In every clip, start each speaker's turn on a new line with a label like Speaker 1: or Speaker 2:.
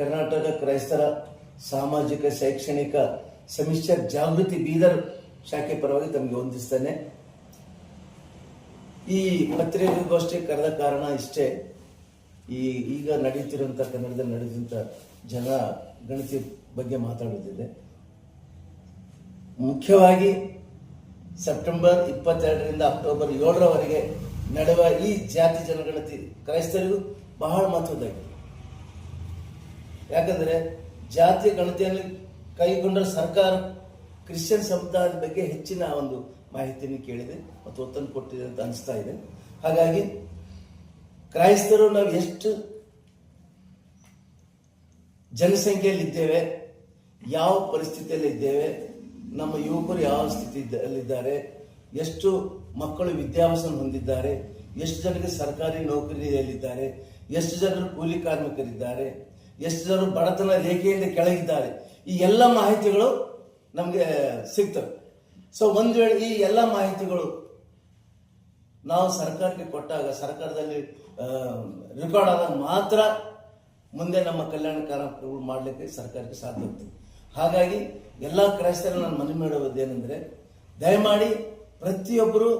Speaker 1: ಕರ್ನಾಟಕ ಕ್ರೈಸ್ತರ ಸಾಮಾಜಿಕ, ಶೈಕ್ಷಣಿಕ ಸಮಿಶ್ರ ಜಾಗೃತಿ ಬೀದರ್ ಶಾಖೆ ಪರವಾಗಿ ತಮಗೆ ವಂದಿಸ್ತೇನೆ. ಈ ಪತ್ರಿಕೋಷ್ಠಿ ಕರೆದ ಕಾರಣ ಇಷ್ಟೇ, ಈ ಈಗ ನಡೆಯುತ್ತಿರುವಂಥ ಕನ್ನಡದಲ್ಲಿ ನಡೆದಂಥ ಜನ ಗಣತಿ ಬಗ್ಗೆ ಮಾತಾಡುತ್ತಿದೆ. ಮುಖ್ಯವಾಗಿ ಸೆಪ್ಟೆಂಬರ್ ಇಪ್ಪತ್ತೆರಡರಿಂದ ಅಕ್ಟೋಬರ್ ಏಳರವರೆಗೆ ನಡೆವ ಈ ಜಾತಿ ಜನಗಣತಿ ಕ್ರೈಸ್ತರಿಗೂ ಬಹಳ ಮಹತ್ವದ್ದಾಗಿದೆ. ಯಾಕಂದ್ರೆ ಜಾತಿ ಗಣತಿಯಲ್ಲಿ ಕೈಗೊಂಡ ಸರ್ಕಾರ ಕ್ರಿಶ್ಚಿಯನ್ ಸಮುದಾಯದ ಬಗ್ಗೆ ಹೆಚ್ಚಿನ ಒಂದು ಮಾಹಿತಿಯನ್ನು ಕೇಳಿದೆ ಮತ್ತು ಒತ್ತನ್ನು ಕೊಟ್ಟಿದೆ ಅಂತ ಅನಿಸ್ತಾ ಇದೆ. ಹಾಗಾಗಿ ಕ್ರೈಸ್ತರು ನಾವು ಎಷ್ಟು ಜನಸಂಖ್ಯೆಯಲ್ಲಿ ಇದ್ದೇವೆ, ಯಾವ ಪರಿಸ್ಥಿತಿಯಲ್ಲಿ ಇದ್ದೇವೆ, ನಮ್ಮ ಯುವಕರು ಯಾವ ಸ್ಥಿತಿಯಲ್ಲಿದ್ದಾರೆ, ಎಷ್ಟು ಮಕ್ಕಳು ವಿದ್ಯಾಭ್ಯಾಸ ಹೊಂದಿದ್ದಾರೆ, ಎಷ್ಟು ಜನರಿಗೆ ಸರ್ಕಾರಿ ನೌಕರಿಯಲ್ಲಿದ್ದಾರೆ, ಎಷ್ಟು ಜನರು ಕೂಲಿ ಕಾರ್ಮಿಕರಿದ್ದಾರೆ ಎಷ್ಟು ಜನರು ಬಡತನ ರೇಖೆಯಿಂದ ಕೆಳಗಿದ್ದಾರೆ. ಈ ಎಲ್ಲ ಮಾಹಿತಿಗಳು ನಮಗೆ ಸಿಗ್ತವೆ. ಸೊ ಒಂದು ವೇಳೆ ಈ ಎಲ್ಲ ಮಾಹಿತಿಗಳು ನಾವು ಸರ್ಕಾರಕ್ಕೆ ಕೊಟ್ಟಾಗ, ಸರ್ಕಾರದಲ್ಲಿ ರೆಕಾರ್ಡ್ ಆದಾಗ ಮಾತ್ರ ಮುಂದೆ ನಮ್ಮ ಕಲ್ಯಾಣ ಕಾರ್ಯಕ್ರಮಗಳು ಮಾಡಲಿಕ್ಕೆ ಸರ್ಕಾರಕ್ಕೆ ಸಾಧ್ಯ ಆಗ್ತದೆ. ಹಾಗಾಗಿ ಎಲ್ಲ ಕ್ರೈಸ್ತರು ನಾನು ಮನವಿ ಮಾಡುವುದೇನೆಂದರೆ, ದಯಮಾಡಿ ಪ್ರತಿಯೊಬ್ಬರು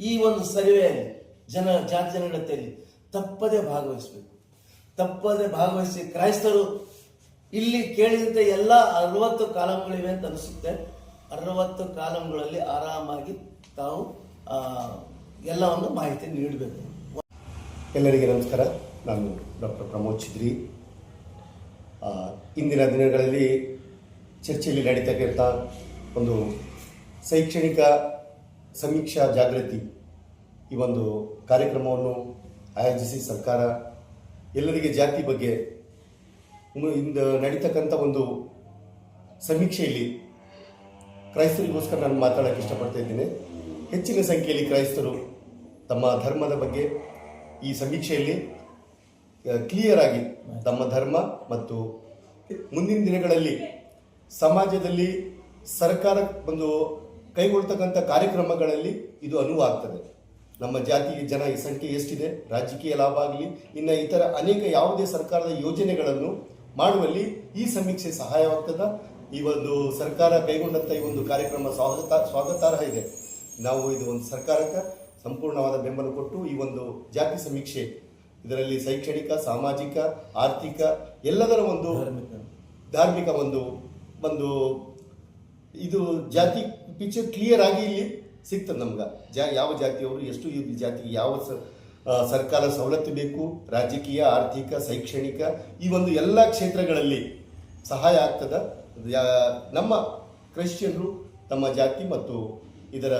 Speaker 1: ಈ ಒಂದು ಸರ್ವೆಯಲ್ಲಿ, ಜನ ಜನಗಣತಿಯಲ್ಲಿ ತಪ್ಪದೇ ಭಾಗವಹಿಸಬೇಕು. ತಪ್ಪದೆ ಭಾಗವಹಿಸಿ ಕ್ರೈಸ್ತರು ಇಲ್ಲಿ ಕೇಳಿದಂತೆ ಎಲ್ಲ ಅರವತ್ತು ಕಾಲಂಗಳಿವೆ ಅಂತ ಅನಿಸುತ್ತೆ. ಅರವತ್ತು ಕಾಲಂಗಳಲ್ಲಿ ಆರಾಮಾಗಿ ತಾವು ಎಲ್ಲ ಎಲ್ಲವನ್ನು ಮಾಹಿತಿ ನೀಡಬೇಕು.
Speaker 2: ಎಲ್ಲರಿಗೆ ನಮಸ್ಕಾರ. ನಾನು ಡಾಕ್ಟರ್ ಪ್ರಮೋದ್ ಚಿದ್ರಿ. ಇಂದಿನ ದಿನಗಳಲ್ಲಿ ಚರ್ಚೆಯಲ್ಲಿ ನಡೀತಕ್ಕಿರ್ತ ಒಂದು ಶೈಕ್ಷಣಿಕ ಸಮೀಕ್ಷಾ ಜಾಗೃತಿ ಈ ಒಂದು ಕಾರ್ಯಕ್ರಮವನ್ನು ಆಯೋಜಿಸಿ ಸರ್ಕಾರ ಎಲ್ಲರಿಗೆ ಜಾತಿ ಬಗ್ಗೆ ಇಂದು ನಡೀತಕ್ಕಂಥ ಒಂದು ಸಮೀಕ್ಷೆಯಲ್ಲಿ ಕ್ರೈಸ್ತರಿಗೋಸ್ಕರ ನಾನು ಮಾತಾಡೋಕ್ಕೆ ಇಷ್ಟಪಡ್ತಾ ಇದ್ದೇನೆ. ಹೆಚ್ಚಿನ ಸಂಖ್ಯೆಯಲ್ಲಿ ಕ್ರೈಸ್ತರು ತಮ್ಮ ಧರ್ಮದ ಬಗ್ಗೆ ಈ ಸಮೀಕ್ಷೆಯಲ್ಲಿ ಕ್ಲಿಯರ್ ಆಗಿ ತಮ್ಮ ಧರ್ಮ ಮತ್ತು ಮುಂದಿನ ದಿನಗಳಲ್ಲಿ ಸಮಾಜದಲ್ಲಿ ಸರ್ಕಾರ ಒಂದು ಕೈಗೊಳ್ತಕ್ಕಂಥ ಕಾರ್ಯಕ್ರಮಗಳಲ್ಲಿ ಇದು ಅನುವು ಆಗ್ತದೆ ನಮ್ಮ ಜಾತಿಗೆ ಜನ ಈ ಸಂಖ್ಯೆ ಎಷ್ಟಿದೆ ರಾಜಕೀಯ ಲಾಭ ಆಗಲಿ, ಇನ್ನು ಇತರ ಅನೇಕ ಯಾವುದೇ ಸರ್ಕಾರದ ಯೋಜನೆಗಳನ್ನು ಮಾಡುವಲ್ಲಿ ಈ ಸಮೀಕ್ಷೆ ಸಹಾಯವಾಗ್ತದ ಈ ಒಂದು ಸರ್ಕಾರ ಕೈಗೊಂಡಂಥ ಈ ಒಂದು ಕಾರ್ಯಕ್ರಮ ಸ್ವಾಗತ, ಸ್ವಾಗತಾರ್ಹ ಇದೆ ನಾವು ಇದು ಒಂದು ಸರ್ಕಾರಕ್ಕೆ ಸಂಪೂರ್ಣವಾದ ಬೆಂಬಲ ಕೊಟ್ಟು ಈ ಒಂದು ಜಾತಿ ಸಮೀಕ್ಷೆ, ಇದರಲ್ಲಿ ಶೈಕ್ಷಣಿಕ, ಸಾಮಾಜಿಕ, ಆರ್ಥಿಕ, ಎಲ್ಲದರ ಒಂದು
Speaker 1: ಧಾರ್ಮಿಕ.
Speaker 2: ಒಂದು ಒಂದು ಇದು ಜಾತಿ ಪಿಕ್ಚರ್ ಕ್ಲಿಯರ್ ಆಗಿ ಇಲ್ಲಿ ಸಿಗ್ತದೆ ನಮ್ಗೆ. ಜಾ ಯಾವ ಜಾತಿಯವರು ಎಷ್ಟು ಈ ಜಾತಿಗೆ ಯಾವ ಸ- ಸರ್ಕಾರ ಸವಲತ್ತು ಬೇಕು ರಾಜಕೀಯ ಆರ್ಥಿಕ ಶೈಕ್ಷಣಿಕ ಈ ಒಂದು ಎಲ್ಲ ಕ್ಷೇತ್ರಗಳಲ್ಲಿ ಸಹಾಯ ಆಗ್ತದ. ನಮ್ಮ ಕ್ರಿಶ್ಚಿಯನ್ರು ತಮ್ಮ ಜಾತಿ ಮತ್ತು ಇದರ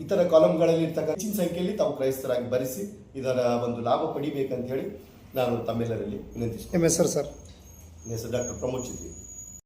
Speaker 2: ಇತರ ಕಾಲಮ್ಗಳಲ್ಲಿ ಇರ್ತಕ್ಕಂಥ ಹೆಚ್ಚಿನ ಸಂಖ್ಯೆಯಲ್ಲಿ ತಾವು ಕ್ರೈಸ್ತರಾಗಿ ಭರಿಸಿ ಇದರ ಒಂದು ಲಾಭ ಪಡಿಬೇಕಂತ ಹೇಳಿ ನಾನು ತಮ್ಮೆಲ್ಲರಲ್ಲಿ ವಿನಂತಿಸ್ತೇನೆ.
Speaker 3: ಹೆಸರು ಸರ್?
Speaker 2: ಹೆಸರು ಡಾಕ್ಟರ್ ಪ್ರಮೋದ್ ಚಿತ್ರಿ